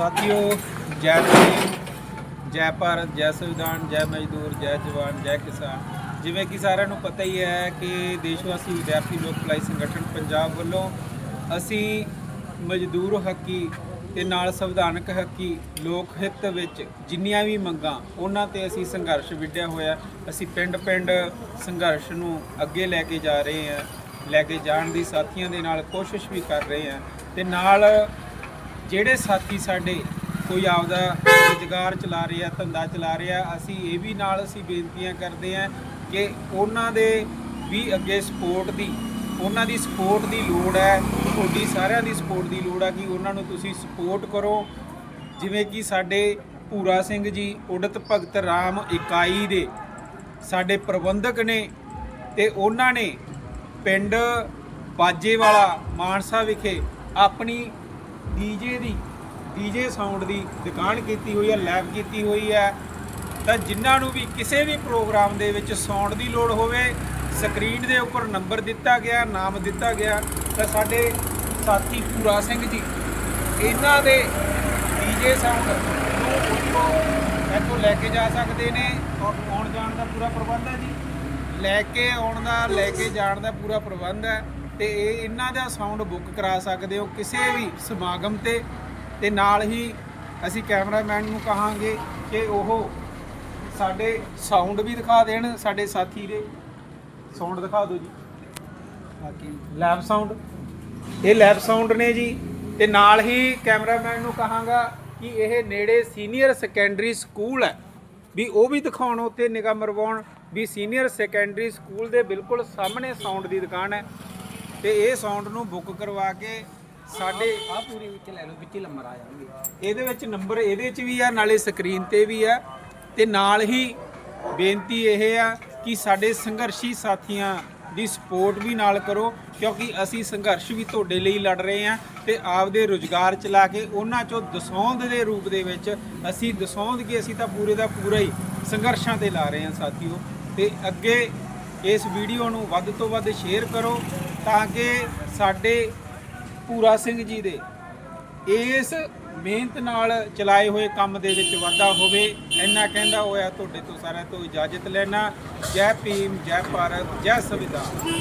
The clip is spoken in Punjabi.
ਸਾਥੀਓ, ਜੈ ਭੀਮ, ਜੈ ਭਾਰਤ, ਜੈ ਸੰਵਿਧਾਨ, ਜੈ ਮਜ਼ਦੂਰ, ਜੈ ਜਵਾਨ, ਜੈ ਕਿਸਾਨ। ਜਿਵੇਂ ਕਿ ਸਾਰਿਆਂ ਨੂੰ ਪਤਾ ਹੀ ਹੈ ਕਿ ਦੇਸ਼ਵਾਸੀ ਵਿਦਿਆਰਥੀ ਲੋਕ ਭਲਾਈ ਸੰਗਠਨ ਪੰਜਾਬ ਵੱਲੋਂ ਅਸੀਂ ਮਜ਼ਦੂਰ ਹੱਕੀ ਤੇ ਨਾਲ ਸੰਵਿਧਾਨਕ ਹੱਕੀ ਲੋਕ ਹਿੱਤ ਵਿੱਚ ਜਿੰਨੀਆਂ ਵੀ ਮੰਗਾਂ, ਉਹਨਾਂ ਤੇ ਅਸੀਂ ਸੰਘਰਸ਼ ਵਿੱਢਿਆ ਹੋਇਆ। ਅਸੀਂ ਪਿੰਡ-ਪਿੰਡ ਸੰਘਰਸ਼ ਨੂੰ ਅੱਗੇ ਲੈ ਕੇ ਜਾ ਰਹੇ ਹਾਂ, ਲੈ ਕੇ ਜਾਣ ਦੀ ਸਾਥੀਆਂ ਦੇ ਨਾਲ ਕੋਸ਼ਿਸ਼ ਵੀ ਕਰ ਰਹੇ ਹਾਂ। ਤੇ ਨਾਲ ਜਿਹੜੇ ਸਾਥੀ ਸਾਡੇ ਕੋਈ ਆਪਦਾ ਰੁਜ਼ਗਾਰ ਚਲਾ ਰਹੇ ਆ, ਧੰਦਾ ਚਲਾ ਰਿਹਾ ਅਸੀਂ ਇਹ ਵੀ ਨਾਲ ਅਸੀਂ ਬੇਨਤੀਆਂ ਕਰਦੇ ਹਾਂ ਕਿ ਉਹਨਾਂ ਦੇ ਵੀ ਅੱਗੇ ਸਪੋਰਟ ਦੀ, ਉਹਨਾਂ ਦੀ ਸਪੋਰਟ ਦੀ ਲੋੜ ਹੈ, ਤੁਹਾਡੀ ਸਾਰਿਆਂ ਦੀ ਸਪੋਰਟ ਦੀ ਲੋੜ ਹੈ ਕਿ ਉਹਨਾਂ ਨੂੰ ਤੁਸੀਂ ਸਪੋਰਟ ਕਰੋ। ਜਿਵੇਂ ਕਿ ਸਾਡੇ ਭੂਰਾ ਸਿੰਘ ਜੀ, ਉਡਤ ਭਗਤ ਰਾਮ ਇਕਾਈ ਦੇ ਸਾਡੇ ਪ੍ਰਬੰਧਕ ਨੇ ਤੇ ਉਹਨਾਂ ਨੇ ਪਿੰਡ ਬਾਜੇਵਾਲਾ ਮਾਨਸਾ ਵਿਖੇ ਆਪਣੀ ਡੀਜੇ ਦੀ, ਡੀਜੇ ਸਾਊਂਡ ਦੀ ਦੁਕਾਨ ਕੀਤੀ ਹੋਈ ਹੈ ਲੈਬ ਕੀਤੀ ਹੋਈ ਹੈ। ਤਾਂ ਜਿਨ੍ਹਾਂ ਨੂੰ ਵੀ ਕਿਸੇ ਵੀ ਪ੍ਰੋਗਰਾਮ ਦੇ ਵਿੱਚ ਸਾਊਂਡ ਦੀ ਲੋੜ ਹੋਵੇ ਸਕਰੀਨ ਦੇ ਉੱਪਰ ਨੰਬਰ ਦਿੱਤਾ ਗਿਆ, ਨਾਮ ਦਿੱਤਾ ਗਿਆ, ਤਾਂ ਸਾਡੇ ਸਾਥੀ ਪੂਰਾ ਸਿੰਘ ਜੀ, ਇਹਨਾਂ ਦੇ ਡੀਜੇ ਸਾਊਂਡ ਨੂੰ ਉੱਥੋਂ ਇੱਥੋਂ ਲੈ ਕੇ ਜਾ ਸਕਦੇ ਨੇ ਔਰ ਆਉਣ ਜਾਣ ਦਾ ਪੂਰਾ ਪ੍ਰਬੰਧ ਹੈ ਜੀ। ਲੈ ਕੇ ਆਉਣ ਦਾ, ਲੈ ਕੇ ਜਾਣ ਦਾ ਪੂਰਾ ਪ੍ਰਬੰਧ ਹੈ। ਤੇ ਇਹ ਇਹਨਾਂ ਦਾ ਸਾਊਂਡ ਬੁੱਕ ਕਰਾ ਸਕਦੇ ਹੋ ਕਿਸੇ ਵੀ ਸਮਾਗਮ ਤੇ। ਤੇ ਨਾਲ ਹੀ ਅਸੀਂ ਕੈਮਰਾਮੈਨ ਨੂੰ ਕਹਾਂਗੇ ਕਿ ਉਹ ਸਾਡੇ ਸਾਊਂਡ ਵੀ ਦਿਖਾ ਦੇਣ, ਸਾਡੇ ਸਾਥੀ ਦੇ। ਸਾਊਂਡ ਦਿਖਾ ਦਿਓ ਜੀ। ਬਾਕੀ ਲੈਬ ਸਾਊਂਡ ਇਹ ਲੈਬ ਸਾਊਂਡ ਨੇ ਜੀ। ਤੇ ਨਾਲ ਹੀ ਕੈਮਰਾਮੈਨ ਨੂੰ ਕਹਾਂਗਾ ਕਿ ਇਹ ਨੇੜੇ ਸੀਨੀਅਰ ਸੈਕੰਡਰੀ ਸਕੂਲ ਹੈ। ਵੀ ਉਹ ਵੀ ਦਿਖਾਉਣ ਉੱਤੇ ਨਿਗਾਹ ਮਰਵਾਉਣ। ਵੀ ਸੀਨੀਅਰ ਸੈਕੰਡਰੀ ਸਕੂਲ ਦੇ ਬਿਲਕੁਲ ਸਾਹਮਣੇ ਸਾਊਂਡ ਦੀ ਦੁਕਾਨ ਹੈ। ਤੇ ਇਹ ਸਾਊਂਡ ਨੂੰ ਬੁੱਕ ਕਰਵਾ ਕੇ ਸਾਡੇ ਆ ਪੂਰੀ ਵਿੱਚ ਲੈ ਲਓ ਵਿੱਚ ਹੀ ਨੰਬਰ ਆ ਜਾਣਗੇ। ਇਹਦੇ ਵਿੱਚ ਨੰਬਰ ਇਹਦੇ 'ਚ ਵੀ ਆ ਨਾਲੇ ਸਕਰੀਨ ਤੇ ਵੀ ਆ। ਤੇ ਨਾਲ ਹੀ ਬੇਨਤੀ ਇਹ ਆ ਕਿ ਸਾਡੇ ਸੰਘਰਸ਼ੀ ਸਾਥੀਆਂ ਦੀ ਸਪੋਰਟ ਵੀ ਨਾਲ ਕਰੋ ਕਿਉਂਕਿ ਅਸੀਂ ਸੰਘਰਸ਼ ਵੀ ਤੁਹਾਡੇ ਲਈ ਲੜ ਰਹੇ ਆ ਤੇ ਆਪਦੇ ਰੁਜ਼ਗਾਰ ਚਲਾ ਕੇ ਉਹਨਾਂ ਚੋਂ ਦਸੌਂਦ ਦੇ ਰੂਪ ਦੇ ਵਿੱਚ ਅਸੀਂ ਦਸੌਂਦ ਕੀ ਅਸੀਂ ਤਾਂ ਪੂਰੇ ਦਾ ਪੂਰਾ ਹੀ ਸੰਘਰਸ਼ਾਂ ਤੇ ਲਾ ਰਹੇ ਆ ਸਾਥੀਓ। ਤੇ ਅੱਗੇ ਇਸ ਵੀਡੀਓ ਨੂੰ ਵੱਧ ਤੋਂ ਵੱਧ ਸ਼ੇਅਰ ਕਰੋ। ਤਾਂ ਕਿ ਸਾਡੇ ਪੂਰਾ ਸਿੰਘ ਜੀ ਦੇ ਇਸ ਮਿਹਨਤ ਨਾਲ ਚਲਾਏ ਹੋਏ ਕੰਮ ਦੇ ਵਿੱਚ ਵਾਧਾ ਹੋਵੇ, ਇੰਨਾ ਕਹਿੰਦਾ ਹੋਇਆ ਤੁਹਾਡੇ ਤੋਂ ਸਾਰਿਆਂ ਤੋਂ ਇਜਾਜ਼ਤ ਲੈਣਾ ਜੈ ਭੀਮ, ਜੈ ਭਾਰਤ, ਜੈ ਸੰਵਿਧਾਨ।